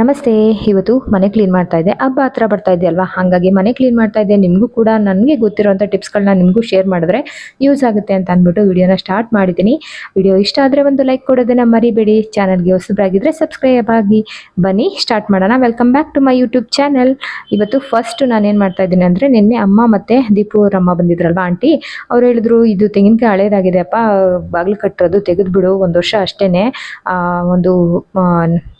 ನಮಸ್ತೆ, ಇವತ್ತು ಮನೆ ಕ್ಲೀನ್ ಮಾಡ್ತಾ ಇದ್ದೆ. ಹಬ್ಬ ಹತ್ರ ಬರ್ತಾ ಇದೆ ಅಲ್ವಾ? ಹಾಗಾಗಿ ಮನೆ ಕ್ಲೀನ್ ಮಾಡ್ತಾ ಇದ್ದೆ. ನಿಮಗೂ ಕೂಡ ನನಗೆ ಗೊತ್ತಿರೋಂಥ ಟಿಪ್ಸ್ಗಳನ್ನ ನಿಮಗೂ ಶೇರ್ ಮಾಡಿದ್ರೆ ಯೂಸ್ ಆಗುತ್ತೆ ಅಂತ ಅಂದ್ಬಿಟ್ಟು ವಿಡಿಯೋನ ಸ್ಟಾರ್ಟ್ ಮಾಡಿದ್ದೀನಿ. ವಿಡಿಯೋ ಇಷ್ಟ ಆದರೆ ಒಂದು ಲೈಕ್ ಕೊಡೋದನ್ನ ಮರಿಬೇಡಿ. ಚಾನಲ್ಗೆ ಹೊಸಬ್ರಾಗಿದ್ದರೆ ಸಬ್ಸ್ಕ್ರೈಬ್ ಆಗಿ ಬನ್ನಿ. ಸ್ಟಾರ್ಟ್ ಮಾಡೋಣ. Welcome back to my YouTube channel ಇವತ್ತು ಫಸ್ಟ್ ನಾನೇನು ಮಾಡ್ತಾ ಇದ್ದೀನಿ ಅಂದರೆ ನಿನ್ನೆ ಅಮ್ಮ ಮತ್ತು ದೀಪು ಅವ್ರ ಅಮ್ಮ ಬಂದಿದ್ರಲ್ವಾ ಆಂಟಿ? ಅವ್ರು ಹೇಳಿದ್ರು, ಇದು ತೆಂಗಿನಕಾಯಿ ಹಳೇದಾಗಿದೆ ಅಪ್ಪ. ಬಾಗಿಲು ಕಟ್ಟೋದು ತೆಗೆದುಬಿಡು. ಒಂದು ವರ್ಷ ಅಷ್ಟೇ ಒಂದು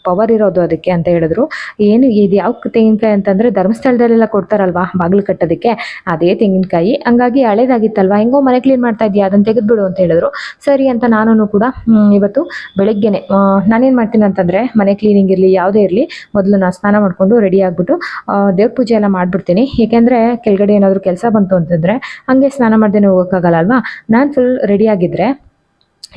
ಪವರ್ ಇರೋದು ಅದಕ್ಕೆ ಅಂತ ಹೇಳಿದ್ರು. ಏನು ಇದು ಯಾವ ತೆಂಗಿನಕಾಯಿ ಅಂತಂದ್ರೆ ಧರ್ಮಸ್ಥಳದಲ್ಲೆಲ್ಲ ಕೊಡ್ತಾರಲ್ವಾ ಬಾಗಿಲು ಕಟ್ಟೋದಕ್ಕೆ? ಅದೇ ತೆಂಗಿನಕಾಯಿ. ಹಂಗಾಗಿ ಹಳೇದಾಗಿತ್ತಲ್ವಾ? ಹೆಂಗೋ ಮನೆ ಕ್ಲೀನ್ ಮಾಡ್ತಾ ಇದೆಯಾ? ಅದನ್ನು ತೆಗೆದುಬಿಡು ಅಂತ ಹೇಳಿದ್ರು. ಸರಿ ಅಂತ ನಾನು ಕೂಡ ಇವತ್ತು ಬೆಳಗ್ಗೆನೆ ನಾನೇನು ಮಾಡ್ತೀನಿ ಅಂತಂದ್ರೆ ಮನೆ ಕ್ಲೀನಿಂಗ್ ಇರಲಿ, ಯಾವುದೇ ಇರಲಿ, ಮೊದಲು ನಾನು ಸ್ನಾನ ಮಾಡಿಕೊಂಡು ರೆಡಿ ಆಗಿಬಿಟ್ಟು ದೇವ್ರ ಪೂಜೆ ಎಲ್ಲ ಮಾಡ್ಬಿಡ್ತೀನಿ. ಏಕೆಂದರೆ ಕೆಳಗಡೆ ಏನಾದರೂ ಕೆಲಸ ಬಂತು ಅಂತಂದ್ರೆ ಹಂಗೆ ಸ್ನಾನ ಮಾಡ್ದೇನೆ ಹೋಗೋಕ್ಕಾಗಲ್ಲ ಅಲ್ವಾ? ನಾನು ಫುಲ್ ರೆಡಿ ಆಗಿದ್ರೆ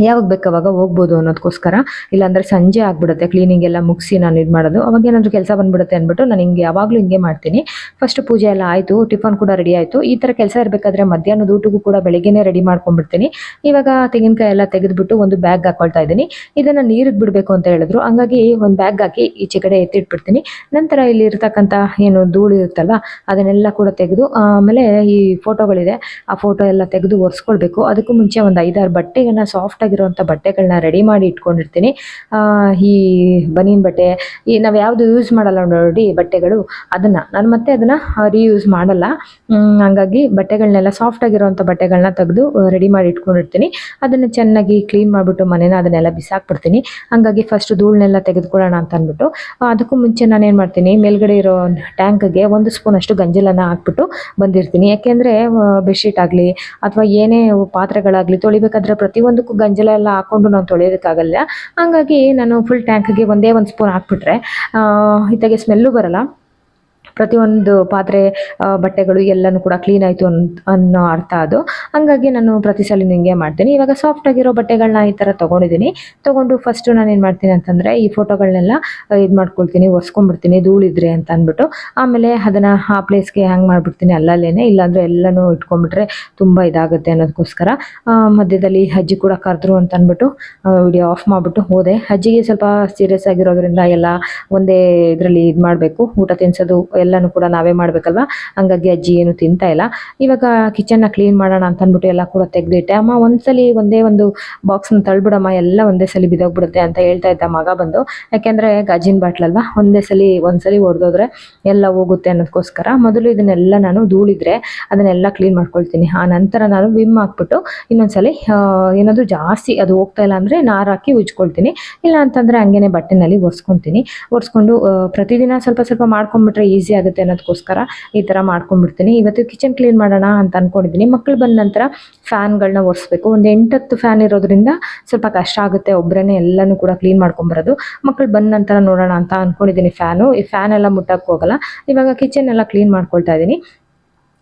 ಯಾವಾಗ ಬೇಕು ಅವಾಗ ಹೋಗ್ಬೋದು ಅನ್ನೋದಕ್ಕೋಸ್ಕರ ಇಲ್ಲಾಂದರೆ ಸಂಜೆ ಆಗ್ಬಿಡುತ್ತೆ ಕ್ಲೀನಿಂಗ್ ಎಲ್ಲ ಮುಗಿಸಿ ನಾನು ಇದು ಮಾಡೋದು. ಅವಾಗ ಏನಾದರೂ ಕೆಲಸ ಬಂದ್ಬಿಡುತ್ತೆ ಅಂದ್ಬಿಟ್ಟು ನಾನು ಹಿಂಗೆ ಯಾವಾಗಲೂ ಹಿಂಗೆ ಮಾಡ್ತೀನಿ. ಫಸ್ಟ್ ಪೂಜೆ ಎಲ್ಲ ಆಯಿತು, ಟಿಫನ್ ಕೂಡ ರೆಡಿ ಆಯಿತು. ಈ ಥರ ಕೆಲಸ ಇರಬೇಕಾದ್ರೆ ಮಧ್ಯಾಹ್ನದ ಊಟಕ್ಕೂ ಕೂಡ ಬೆಳಗ್ಗೆನೇ ರೆಡಿ ಮಾಡ್ಕೊಂಡ್ಬಿಡ್ತೀನಿ. ಇವಾಗ ತೆಂಗಿನಕಾಯಿ ಎಲ್ಲ ತೆಗೆದುಬಿಟ್ಟು ಒಂದು ಬ್ಯಾಗ್ ಹಾಕೊಳ್ತಾ ಇದ್ದೀನಿ. ಇದನ್ನು ನೀರಿಗೆ ಬಿಡಬೇಕು ಅಂತ ಹೇಳಿದ್ರು. ಹಂಗಾಗಿ ಒಂದು ಬ್ಯಾಗ್ ಹಾಕಿ ಈಚೆ ಕಡೆ ಎತ್ತಿಟ್ಬಿಡ್ತೀನಿ. ನಂತರ ಇಲ್ಲಿ ಇರ್ತಕ್ಕಂಥ ಏನು ಧೂಳು ಇರುತ್ತಲ್ವ, ಅದನ್ನೆಲ್ಲ ಕೂಡ ತೆಗೆದು, ಆಮೇಲೆ ಈ ಫೋಟೋಗಳಿದೆ ಆ ಫೋಟೋ ಎಲ್ಲ ತೆಗೆದು ಒರೆಸ್ಕೊಳ್ಬೇಕು. ಅದಕ್ಕೂ ಮುಂಚೆ ಒಂದು ಐದಾರು ಬಟ್ಟೆಯನ್ನು ಸಾಫ್ಟ್ ಆಗಿರುವಂಥ ಬಟ್ಟೆಗಳನ್ನ ರೆಡಿ ಮಾಡಿ ಇಟ್ಕೊಂಡಿರ್ತೀನಿ. ಈ ಬನೀನ್ ಬಟ್ಟೆ, ಈ ನಾವು ಯಾವುದು ಯೂಸ್ ಮಾಡಲ್ಲ ನೋಡಿ ಬಟ್ಟೆಗಳು, ಅದನ್ನ. ನಾನು ಮತ್ತೆ ಅದನ್ನ ರೀಯೂಸ್ ಮಾಡಲ್ಲ. ಹಂಗಾಗಿ ಬಟ್ಟೆಗಳನ್ನೆಲ್ಲ ಸಾಫ್ಟ್ ಆಗಿರುವಂಥ ಬಟ್ಟೆಗಳನ್ನ ತೆಗೆದು ರೆಡಿ ಮಾಡಿ ಇಟ್ಕೊಂಡಿರ್ತೀನಿ. ಅದನ್ನ ಚೆನ್ನಾಗಿ ಕ್ಲೀನ್ ಮಾಡಿಬಿಟ್ಟು ಮನೇನ ಅದನ್ನೆಲ್ಲ ಬಿಸಾಕ್ಬಿಡ್ತೀನಿ. ಹಂಗಾಗಿ ಫಸ್ಟ್ ಧೂಳನ್ನೆಲ್ಲ ತೆಗೆದುಕೊಳ್ಳೋಣ ಅಂತ ಅಂದ್ಬಿಟ್ಟು ಅದಕ್ಕೂ ಮುಂಚೆ ನಾನು ಏನು ಮಾಡ್ತೀನಿ, ಮೇಲ್ಗಡೆ ಇರೋ ಟ್ಯಾಂಕ್ಗೆ ಒಂದು ಸ್ಪೂನ್ ಅಷ್ಟು ಗಂಜಲನ್ನ ಹಾಕ್ಬಿಟ್ಟು ಬಂದಿರ್ತೀನಿ. ಯಾಕೆಂದರೆ ಬೆಡ್ಶೀಟ್ ಆಗಲಿ, ಅಥವಾ ಏನೇ ಪಾತ್ರೆಗಳಾಗಲಿ ತೊಳಿಬೇಕಾದ್ರೆ ಪ್ರತಿಯೊಂದಕ್ಕೂ ಎಲ್ಲ ಹಾಕೊಂಡು ನಾವು ತೊಳೆಯೋದಕ್ಕಾಗಲ್ಲ. ಹಂಗಾಗಿ ನಾನು ಫುಲ್ ಟ್ಯಾಂಕ್ಗೆ ಒಂದೇ ಒಂದು ಸ್ಪೂನ್ ಹಾಕ್ಬಿಟ್ರೆ ಇತ್ತಾಗೆ ಸ್ಮೆಲ್ಲು ಬರಲ್ಲ. ಪ್ರತಿಯೊಂದು ಪಾತ್ರೆ ಬಟ್ಟೆಗಳು ಎಲ್ಲನೂ ಕೂಡ ಕ್ಲೀನ್ ಆಯಿತು ಅಂತ ಅನ್ನೋ ಅರ್ಥ ಅದು. ಹಂಗಾಗಿ ನಾನು ಪ್ರತಿ ಸಲ ಹಿಂಗೆ ಮಾಡ್ತೀನಿ. ಇವಾಗ ಸಾಫ್ಟ್ ಆಗಿರೋ ಬಟ್ಟೆಗಳನ್ನ ಈ ಥರ ತೊಗೊಂಡಿದ್ದೀನಿ. ತೊಗೊಂಡು ಫಸ್ಟು ನಾನು ಏನು ಮಾಡ್ತೀನಿ ಅಂತಂದರೆ ಈ ಫೋಟೋಗಳನ್ನೆಲ್ಲ ಇದು ಮಾಡ್ಕೊಳ್ತೀನಿ, ಒಸ್ಕೊಂಡ್ಬಿಡ್ತೀನಿ, ಧೂಳಿದ್ರೆ ಅಂತ ಅಂದ್ಬಿಟ್ಟು. ಆಮೇಲೆ ಅದನ್ನು ಆ ಪ್ಲೇಸ್ಗೆ ಹ್ಯಾಂಗ್ ಮಾಡಿಬಿಡ್ತೀನಿ ಅಲ್ಲಲ್ಲೇ ಇಲ್ಲಾಂದರೆ ಎಲ್ಲನೂ ಇಟ್ಕೊಂಡ್ಬಿಟ್ರೆ ತುಂಬ ಇದಾಗುತ್ತೆ ಅನ್ನೋದಕ್ಕೋಸ್ಕರ ಮಧ್ಯದಲ್ಲಿ ಅಜ್ಜಿ ಕೂಡ ಕರೆದ್ರು ಅಂತ ಅಂದ್ಬಿಟ್ಟು ವಿಡಿಯೋ ಆಫ್ ಮಾಡಿಬಿಟ್ಟು ಹೋದೆ. ಅಜ್ಜಿಗೆ ಸ್ವಲ್ಪ ಸೀರಿಯಸ್ ಆಗಿರೋದ್ರಿಂದ ಎಲ್ಲ ಒಂದೇ ಇದರಲ್ಲಿ ಇದು ಮಾಡಬೇಕು. ಊಟ ತಿನ್ಸೋದು ಎಲ್ಲನೂ ಕೂಡ ನಾವೇ ಮಾಡಬೇಕಲ್ವಾ? ಹಂಗಾಗಿ ಅಜ್ಜಿ ಏನು ತಿಂತಾ ಇಲ್ಲ. ಇವಾಗ ಕಿಚನ್ನ ಕ್ಲೀನ್ ಮಾಡೋಣ ಅಂತ ಅಂದ್ಬಿಟ್ಟು ಎಲ್ಲ ಕೂಡ ತೆಗೆದಿಟ್ಟೆ. ಅಮ್ಮ ಒಂದ್ಸಲಿ ಒಂದೇ ಒಂದು ಬಾಕ್ಸ್ನ ತಳ್ಬಿಡಮ್ಮ, ಎಲ್ಲ ಒಂದೇ ಸಲ ಬಿದೋಗ್ಬಿಡುತ್ತೆ ಅಂತ ಹೇಳ್ತಾ ಇದ್ದ ಮಗ ಬಂದು. ಯಾಕೆಂದರೆ ಗಾಜಿನ ಬಾಟ್ಲಲ್ವಾ ಒಂದೇ ಸಲ, ಒಂದ್ಸಲಿ ಹೊಡೆದೋದ್ರೆ ಎಲ್ಲ ಹೋಗುತ್ತೆ ಅನ್ನೋದಕ್ಕೋಸ್ಕರ ಮೊದಲು ಇದನ್ನೆಲ್ಲ ನಾನು ಧೂಳಿದ್ರೆ ಅದನ್ನೆಲ್ಲ ಕ್ಲೀನ್ ಮಾಡ್ಕೊಳ್ತೀನಿ. ಆ ನಂತರ ನಾನು ವಿಮ್ ಹಾಕ್ಬಿಟ್ಟು ಇನ್ನೊಂದ್ಸಲಿ ಏನಾದರೂ ಜಾಸ್ತಿ ಅದು ಹೋಗ್ತಾ ಇಲ್ಲ ಅಂದರೆ ನಾರು ಹಾಕಿ ಉಜ್ಕೊಳ್ತೀನಿ. ಇಲ್ಲ ಅಂತಂದರೆ ಹಂಗೇನೆ ಬಟ್ಟೆನಲ್ಲಿ ಒರೆಸ್ಕೊತೀನಿ. ಒರೆಸ್ಕೊಂಡು ಪ್ರತಿದಿನ ಸ್ವಲ್ಪ ಸ್ವಲ್ಪ ಮಾಡ್ಕೊಂಡ್ಬಿಟ್ರೆ ಈಸಿ ಆಗುತ್ತೆ ಅನ್ನೋದಕ್ಕೋಸ್ಕರ ಈ ಥರ ಮಾಡ್ಕೊಂಡ್ಬಿಡ್ತೀನಿ. ಇವತ್ತು ಕಿಚನ್ ಕ್ಲೀನ್ ಮಾಡೋಣ ಅಂತ ಅಂದ್ಕೊಂಡಿದ್ದೀನಿ ಮಕ್ಕಳು ಬಂದ ನಂತರ ಫ್ಯಾನ್ಗಳನ್ನ ಒರೆಸ್ಬೇಕು. ಒಂದು ಎಂಟತ್ತು ಫ್ಯಾನ್ ಇರೋದ್ರಿಂದ ಸ್ವಲ್ಪ ಕಷ್ಟ ಆಗುತ್ತೆ. ಒಬ್ಬರೇ ಎಲ್ಲನೂ ಕೂಡ ಕ್ಲೀನ್ ಮಾಡ್ಕೊಂಬರೋದು. ಮಕ್ಕಳು ಬಂದ ನಂತರ ನೋಡೋಣ ಅಂತ ಅಂದ್ಕೊಂಡಿದ್ದೀನಿ ಫ್ಯಾನು ಈ ಫ್ಯಾನ್ ಎಲ್ಲ ಮುಟ್ಟಕ್ಕೆ ಹೋಗಲ್ಲ. ಇವಾಗ ಕಿಚನ್ ಎಲ್ಲ ಕ್ಲೀನ್ ಮಾಡ್ಕೊಳ್ತಾ ಇದ್ದೀನಿ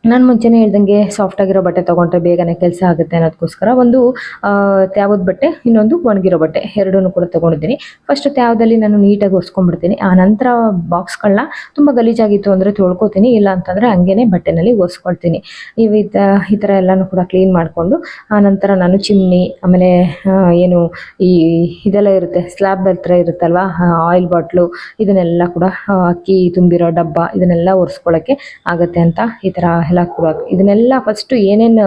ನಾನು ಮುಂಚೆನೇ ಹೇಳ್ದಂಗೆ ಸಾಫ್ಟ್ ಆಗಿರೋ ಬಟ್ಟೆ ತೊಗೊಂಡ್ರೆ ಬೇಗನೆ ಕೆಲಸ ಆಗುತ್ತೆ ಅನ್ನೋದಕ್ಕೋಸ್ಕರ ಒಂದು ತ್ಯಾವದ ಬಟ್ಟೆ, ಇನ್ನೊಂದು ಒಣಗಿರೋ ಬಟ್ಟೆ ಎರಡೂ ಕೂಡ ತೊಗೊಂಡಿದ್ದೀನಿ. ಫಸ್ಟ್ ತ್ಯಾವದಲ್ಲಿ ನಾನು ನೀಟಾಗಿ ಒರೆಸ್ಕೊಂಡ್ಬಿಡ್ತೀನಿ. ಆ ನಂತರ ಬಾಕ್ಸ್ಗಳನ್ನ ತುಂಬ ಗಲೀಜಾಗಿತ್ತು ಅಂದರೆ ತೊಳ್ಕೊತೀನಿ, ಇಲ್ಲ ಅಂತಂದರೆ ಹಂಗೇನೆ ಬಟ್ಟೆನಲ್ಲಿ ಒರೆಸ್ಕೊಳ್ತೀನಿ. ಇವು ಈ ಥರ ಎಲ್ಲನೂ ಕೂಡ ಕ್ಲೀನ್ ಮಾಡಿಕೊಂಡು, ಆ ನಂತರ ನಾನು ಚಿಮ್ನಿ ಆಮೇಲೆ ಏನು ಈ ಇದೆಲ್ಲ ಇರುತ್ತೆ, ಸ್ಲ್ಯಾಬ್ ಹತ್ರ ಇರುತ್ತಲ್ವಾ ಆಯಿಲ್ ಬಾಟ್ಲು ಇದನ್ನೆಲ್ಲ ಕೂಡ ಅಕ್ಕಿ ತುಂಬಿರೋ ಡಬ್ಬ, ಇದನ್ನೆಲ್ಲ ಒರೆಸ್ಕೊಳ್ಳೋಕ್ಕೆ ಆಗುತ್ತೆ ಅಂತ ಈ ಥರ ಕೂಡ ಇದನ್ನೆಲ್ಲ ಫಸ್ಟು ಏನೇನು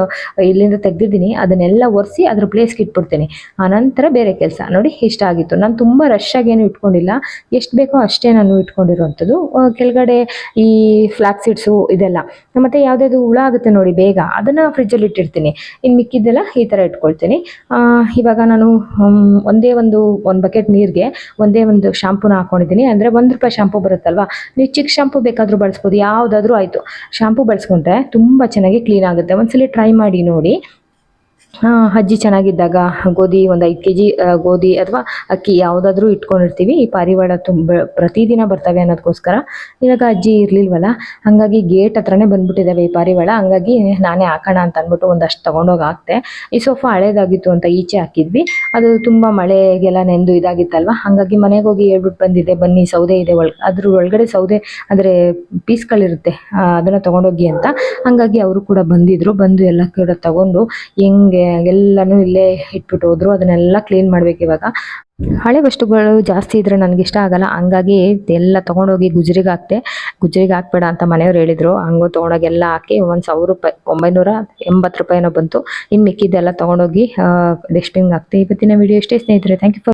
ಇಲ್ಲಿಂದ ತೆಗ್ದಿದ್ದೀನಿ, ಅದನ್ನೆಲ್ಲ ಒರೆಸಿ ಅದ್ರ ಪ್ಲೇಸ್ಗೆ ಇಟ್ಬಿಡ್ತೀನಿ. ಆನಂತರ ಬೇರೆ ಕೆಲಸ. ನೋಡಿ, ಇಷ್ಟ ಆಗಿತ್ತು. ನಾನು ತುಂಬ ರಶ್ ಆಗೇನು ಇಟ್ಕೊಂಡಿಲ್ಲ. ಎಷ್ಟು ಬೇಕೋ ಅಷ್ಟೇ ನಾನು ಇಟ್ಕೊಂಡಿರುವಂಥದ್ದು. ಕೆಳಗಡೆ ಈ ಫ್ಲಾಕ್ ಸೀಡ್ಸು ಇದೆಲ್ಲ. ಮತ್ತು ಯಾವುದಾದ್ರು ಹುಳ ಆಗುತ್ತೆ ನೋಡಿ, ಬೇಗ. ಅದನ್ನು ಫ್ರಿಜ್ಜಲ್ಲಿ ಇಟ್ಟಿರ್ತೀನಿ. ಇನ್ನು ಮಿಕ್ಕಿದ್ದೆಲ್ಲ ಈ ಥರ ಇಟ್ಕೊಳ್ತೀನಿ. ಇವಾಗ ನಾನು ಒಂದೇ ಒಂದು ಒಂದು ಬಕೆಟ್ ನೀರಿಗೆ ಒಂದೇ ಒಂದು ಶಾಂಪೂನ ಹಾಕೊಂಡಿದ್ದೀನಿ. ಅಂದರೆ ಒಂದು ರೂಪಾಯಿ ಶಾಂಪೂ ಬರುತ್ತಲ್ವಾ? ನೀವು ಚಿಕ್ಕ ಶಾಂಪೂ ಬೇಕಾದರೂ ಬಳಸ್ಬೋದು. ಯಾವುದಾದ್ರೂ ಆಯಿತು. ಶಾಂಪೂ ಬಳಸ್ಕೊಂಡ್ರೆ ತುಂಬ ಚೆನ್ನಾಗಿ ಕ್ಲೀನ್ ಆಗುತ್ತೆ. ಒಂದ್ಸಲಿ ಟ್ರೈ ಮಾಡಿ ನೋಡಿ. ಅಜ್ಜಿ ಚೆನ್ನಾಗಿದ್ದಾಗ ಗೋಧಿ ಒಂದು ಐದು ಕೆ ಜಿ ಗೋಧಿ ಅಥವಾ ಅಕ್ಕಿ ಯಾವುದಾದ್ರೂ ಇಟ್ಕೊಂಡಿರ್ತೀವಿ. ಈ ಪಾರಿವಾಳ ತುಂಬ ಪ್ರತಿದಿನ ಬರ್ತವೆ ಅನ್ನೋದಕ್ಕೋಸ್ಕರ ಇವಾಗ ಅಜ್ಜಿ ಇರಲಿಲ್ವಲ್ಲ, ಹಾಗಾಗಿ ಗೇಟ್ ಹತ್ರನೇ ಬಂದ್ಬಿಟ್ಟಿದ್ದಾವೆ ಈ ಪಾರಿವಾಳ. ಹಂಗಾಗಿ ನಾನೇ ಹಾಕೋಣ ಅಂತ ಅಂದ್ಬಿಟ್ಟು ಒಂದಷ್ಟು ತೊಗೊಂಡೋಗಿ ಹಾಕ್ತೆ. ಈ ಸೋಫಾ ಹಳೇದಾಗಿತ್ತು ಅಂತ ಈಚೆ ಹಾಕಿದ್ವಿ. ಅದು ತುಂಬ ಮಳೆಗೆಲ್ಲ ನೆಂದು ಇದಾಗಿತ್ತಲ್ವ? ಹಾಗಾಗಿ ಮನೆಗೆ ಹೋಗಿ ಹೇಳ್ಬಿಟ್ಟು ಬಂದಿದೆ ಬನ್ನಿ ಸೌದೆ ಇದೆ ಒಳ ಅದ್ರ ಒಳಗಡೆ ಸೌದೆ ಅಂದರೆ ಪೀಸ್ಗಳಿರುತ್ತೆ ಅದನ್ನು ತೊಗೊಂಡೋಗಿ ಅಂತ. ಹಂಗಾಗಿ ಅವರು ಕೂಡ ಬಂದಿದ್ರು, ಬಂದು ಎಲ್ಲ ಕೂಡ ತಗೊಂಡು ಹೆಂಗೆ ಎಲ್ಲನೂ ಇಲ್ಲೇ ಇಟ್ಬಿಟ್ಟು ಹೋದ್ರು. ಅದನ್ನೆಲ್ಲ ಕ್ಲೀನ್ ಮಾಡ್ಬೇಕು ಇವಾಗ. ಹಳೆ ವಸ್ತುಗಳು ಜಾಸ್ತಿ ಇದ್ರೆ ನನಗೆ ಇಷ್ಟ ಆಗಲ್ಲ. ಹಂಗಾಗಿ ಎಲ್ಲ ತೊಗೊಂಡೋಗಿ ಗುಜರಿಗೆ ಹಾಕ್ತೆ ಗುಜರಿಗೆ ಹಾಕ್ಬೇಡ ಅಂತ ಮನೆಯವ್ರು ಹೇಳಿದ್ರು. ಹಂಗೋ ತೊಗೊಂಡೋಗಿ ಎಲ್ಲ ಹಾಕಿ ಒಂದು ಸಾವಿರ ರೂಪಾಯಿ, ಒಂಬೈನೂರ ಎಂಬತ್ತು ರೂಪಾಯಿನೋ ಬಂತು. ಇನ್ನು ಮಿಕ್ಕಿದ್ದೆಲ್ಲ ತೊಗೊಂಡೋಗಿ ಡಸ್ಟ್ಬಿನ್ಗೆ ಹಾಕ್ತೆ ಇವತ್ತಿನ ವಿಡಿಯೋ ಇಷ್ಟೇ ಸ್ನೇಹಿತರೆ. Thank you